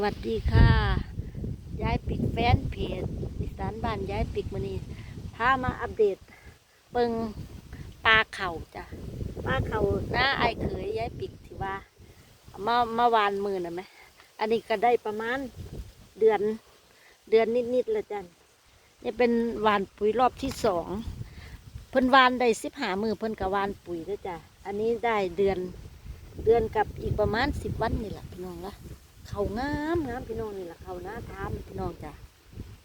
วัสดีค่ะย้ายปิกแฟนเพจอีสานบ้านย้ายปิกมานี่พามาอัปเดตเปิงปลาเข่าจ้ะปลาเข่าหน้าไอายเขยย้ายปิกที่ว่าเอามามาวานมือน่ะไหมอันนี้ก็ได้ประมาณเดือนเดือนนิดๆละจ้ะนี่เป็นวานปุ๋ยรอบที่สองเพิ่นวานได้สิบหามือเพิ่นกับวานปุ๋ยแล้วจ้ะอันนี้ได้เดือนเดือนกับอีกประมาณสิบวันนี่แหละพี่น้องละ เขางามงามพี่น้องนี่แหละเขาหน้าทามพี่น้องจ้ะ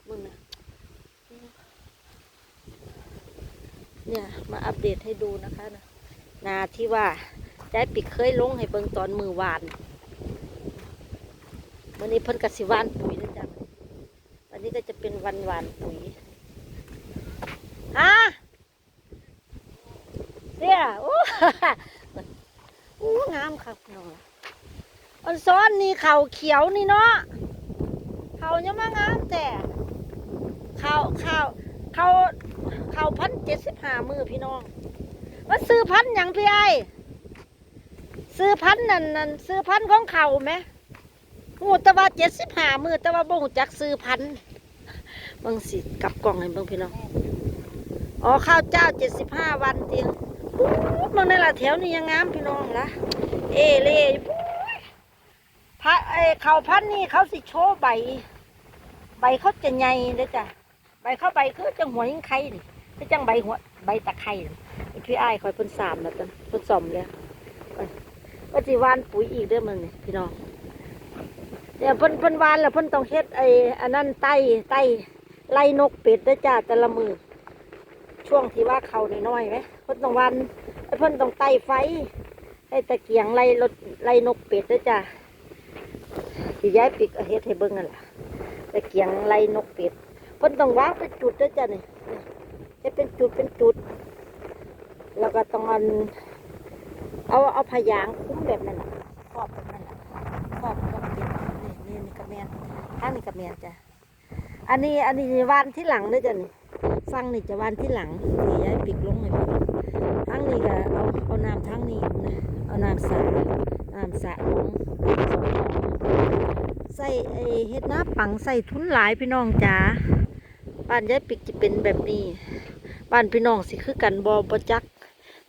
มึงนะเนี่ยมาอัปเดตให้ดูนะคะนะนาที่ว่าใจปิดเคยลงให้เบิ่งตอนมือหวานวันนี้เพิ่นกสิวานปุ๋ยนะจ๊ะวันนี้ก็จะเป็นวันหวานปุ๋ยฮะเสียโอ้อู้งามครับน้องละ อันซ้อนนี่เขาเขียวนี่เนาะเขายังมางามแต่เขาเขาเขาเขาพันเจ็ดสิบห้ามือพี่น้องว่าซื้อพันธุ์หยังพี่ไอซื้อพันนั่นนั่นซื้อพันของเขาไหมหูแต่ว่าเจ็ดสิบห้ามือแต่ว่าบ่งจักซื้อพันบิ่งสิกลับกล่องให้เบิ่งพี่น้องอ๋อข้าวเจ้าเจ็ดสิบห้าวันเตียงปุ๊บมันนั่นแหละแถวนี้ยังงามพี่น้องละเอเล่ พัดเอเขาพันนี่เขาสิโชว์ใบ ใบเขาจะใหญ่เด้อจ้ะใบเขาใบคือจังหัวยิงไข่นี่คือจังใบหัวใบตะไคร่พี่ไอ้คอยพ่นสามแล้วจ้ะพ่นสอมเลยก็สิหวานปุ๋ยอีกเด้อมึงนี่พี่น้องเดี๋ยวพ่นพ่นวานแล้วพ่นต้องเฮ็ดไอ้อันนั้นไต้ไต้ไล่นกเป็ดเด้อจ้ะแต่ละมือช่วงที่ว่าเขาน้อยๆไหมพ่นต้องวันเพิ่นต้องไต่ไฟให้ตะเกียงไล่รถไล่นกเป็ดด้วยจ้ะ ที่ย้ายปิกเอเฮ็ดให้เบิ่งนั่นล่ะตะเกียงไล่นกเป็ดเพิ่นต้องวางเป็นจุดด้วยจ้ะนี่ให้เป็นจุดเป็นจุด แล้วก็ต้องอันเอาเอาพยางคุ้มแบบนั้นล่ะครอบแบบนั้นล่ะครอบนกเป็ดนี่นี่นี่กระแมนข้างนี่กระแมนจ้ะอันนี้อันนี้วานที่หลังด้วยจ้ะนี่ฟังนี่จะวานที่หลังที่ย้ายปิกลงให้เพิ่นทั้งนี้ก็เอาเอาน้ำทั้งนี้นะเอาน้ำสระน้ำสระลงสอง ใส่ไอเฮ็ดหน้ำปังใส่ทุนหลายพี่น้องจ๋าบ้านยายปิกจะเป็นแบบนี้บ้านพี่น้องสิคือกันบอบจัก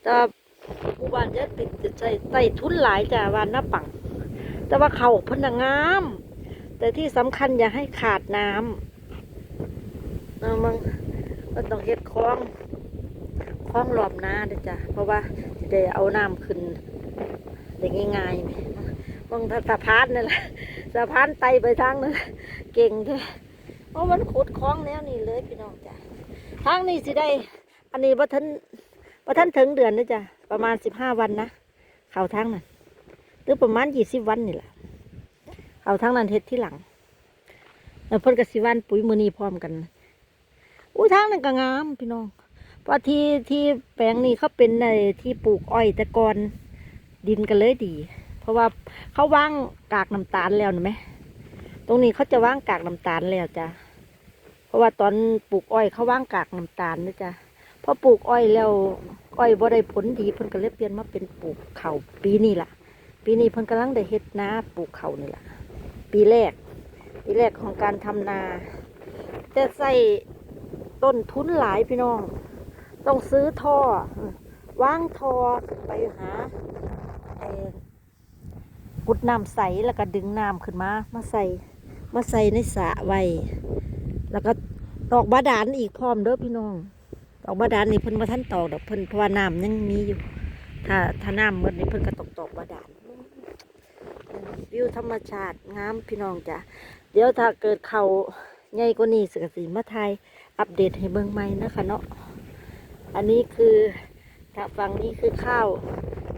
แต่ว่าหมู่บ้านยายปิกจะใส่ใส่ทุนหลายจ้าวานหน้ำปัง แต่ว่าเขาพนน่ะงาม แต่ที่สำคัญอย่าให้ขาดน้ำเอามึงก็ต้องเฮ็ดคลองคลองรอบน้าเด้จ้ะเพราะว่าจะได้เอาน้ำขึ้นได้ง่ายๆ มองสะพานนั่นแหละสะพานไตไปทางนั้นเก่งแท้เพราะมันขุดคลองแนวนี้เลยพี่น้องจ้ะทางนี้สิได้ อันนี้บ่ทันบ่ทันถึงเดือนนะจ้ะประมาณสิบห้าวันนะเข้าทางนั้นหรือประมาณยี่สิบวันนี่แหละเข้าทางนั้นเฮ็ดที่หลังแล้วเพิ่นก็สิวันปุ๋ยมือนี้พร้อมกันอุ้ทางนั้นก็งามพี่น้องเพราะที่ที่แปลงนี้เขาเป็นในที่ปลูกอ้อยแต่ก่อนดินก็เลยดี ราะว่าเขาว่างกากน้ำตาลแล้วนะไหมตรงนี้เขาจะว่างกากน้ำตาลแล้วจ้ะเพราะว่าตอนปลูกอ้อยเขาว่างกากน้ำตาลนะจ้ะพอปลูกอ้อยแล้วอ้อยบ่ได้ผลดีเพิ่นก็เลยเปลี่ยนมาเป็นปลูกเขาปีนี้ล่ะ ปีนี้เพิ่นกำลังได้เฮ็ดนาปลูกเขานี่ล่ะ ปีแรก ปีแรกของการทำนาจะใส่ต้นทุนหลายพี่น้อง ต้องซื้อท่อว่างท่อไปหา กุดน้ำใสแล้วก็ดึงน้ำขึ้นมา มาใส่ มาใส่ในสระไว้ แล้วก็ตอกบาดาลอีกพร้อมเด้อพี่น้อง ตอกบาดาลนี่เพิ่นมาท่านตอกดอกเพิ่นเพราะว่าน้ำยังมีอยู่ ถ้าถ้าน้ำหมดนี่เพิ่นก็ตอกตอกบาดาลวิวธรรมชาติงามพี่น้องจ้ะ เดี๋ยวถ้าเกิดเขาใหญ่กว่านี้สกสีมาไทยอัปเดตให้เบิ่งใหม่นะคะเนาะ อันนี้คือถ้าฟังนี้คือข้าว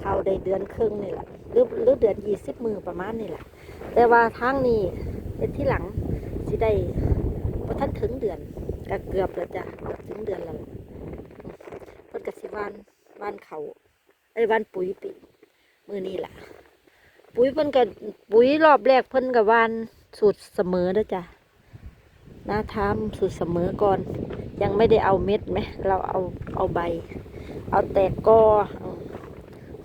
ข้าได้เดือนครึ่งนี่แหละหรือหรือเดือนยี่สิบมือประมาณนี่แหละแต่ว่าทางนี้เป็นที่หลังสิได้พอท่านถึงเดือนก็เกือบแล้วจ้ะเกือบถึงเดือนแล้วเพิ่นกสิวานวานเขาไอ้ยวานปุ๋ยปีมือนี่แหละปุ๋ยเพิ่นกับปุ๋ยรอบแรกเพิ่นกับวานสูตรเสมอเด้อจ้ะนาทำสูตรเสมอก่อน ยังไม่ได้เอาเม็ดไหมเราเอาเอาใบ เอาแตกกออืม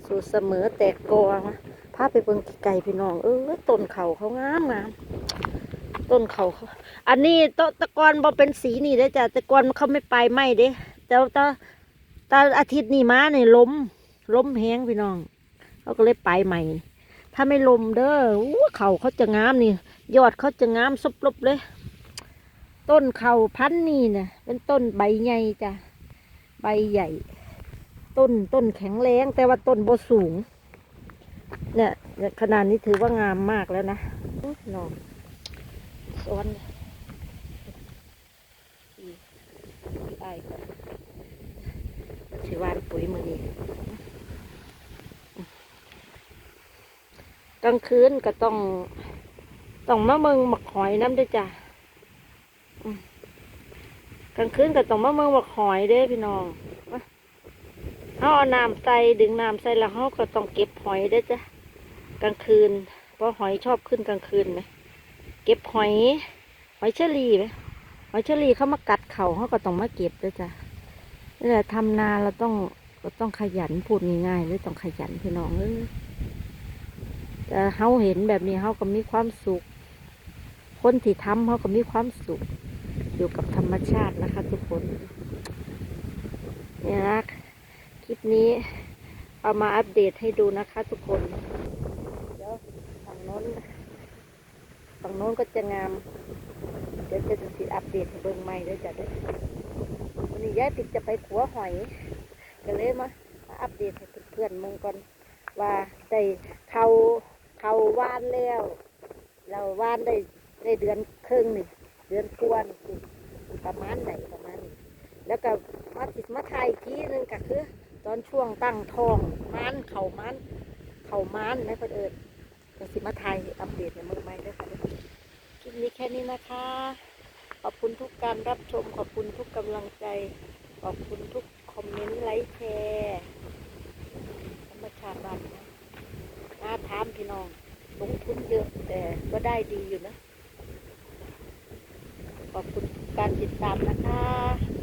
สูตรเสมอแตกกอนะพาไปเบิ่งไก่พี่น้อง เออต้นเขาเขางามงามต้นเขาเขาอันนี้ตตะกอนบ่เป็นสีนี่ได้จ้ะต่ก่อนเขาไม่ไปไหมเด้แต่ว่าตาตาอาทิตย์นี้มาเนี่ยล้มล้มแห้งพี่น้องเขาก็เลยไปใหม่ ถ้าไม่ลมเด้ออู้เขาเขาจะงามนี่ ยอดเขาจะงามสบลบเลย ต้นเขาพันนี่นี่ยเป็นต้นใบใหญ่จ้ะใบใหญ่ ต้นต้นแข็งแรงแต่ว่าต้นบ่สูง เนี่ยขนาดนี้ถือว่างามมากแล้วนะอุ๊ยน้องซ้อนอีอีไอายก่อนสิวานปุ๋ยมือนี้กลางคืนก็ต้องต้องมะเมืองหมักหอยน้ำด้วยจ้ะกลางคืนก็ต้องมะเมืองหมักหอยเด้พี่น้อง เขาเอาน้ำใส่ดึงน้ำใส่แล้วเขาก็ต้องเก็บหอยเด้จ้ะกลางคืน เพราะหอยชอบขึ้นกลางคืนไหมเก็บหอย หอยเชอรี่ไหมหอยเชอรี่เขามากัดเขาเขาก็ต้องมาเก็บด้วยจ้ะนี่แหละทำนาเราต้องเราต้องขยันพูดง่ายๆเลยต้องขยันพี่น้องเออแต่เขาเห็นแบบนี้เขาก็มีความสุข คนที่ทำเขาก็มีความสุข อยู่กับธรรมชาตินะคะ ทุกคน เนี่ยนะ นี้เอามาอัปเดตให้ดูนะคะทุกคน เดี๋ยวฝั่งโน้นฝั่งโน้นก็จะงาม เดี๋ยวจะสิอัปเดตเบิ่งใหม่ด้วยจ้ะเด้อวันนี้ยายปิดจะไปขัวหอยก็เลยมามาอัปเดตให้เพื่อนๆมึงก่อนว่าได้เขาเขาว่านแล้ว เราว่านได้ได้เดือนครึ่งนี่เดือนกวนประมาณไหนประมาณนี้แล้วก็มาติดมาไทยอีกทีหนึงก็คือ ตอนช่วงตั้งทองมันเข่ามันเข่ามันนะเพื่อนเอิญจะสิมาไทยอัปเดตในมืองใหม่ด้วยค่ะคลิปนี้แค่นี้นะคะ ขอบคุณทุกการรับชม ขอบคุณทุกกำลังใจ ขอบคุณทุกคอมเมนต์ไลค์แชร์ธรรมชาติบ้านนะน่าทามพี่น้องลงทุนเยอะแต่ก็ได้ดีอยู่นะ ขอบคุณการติดตามนะคะ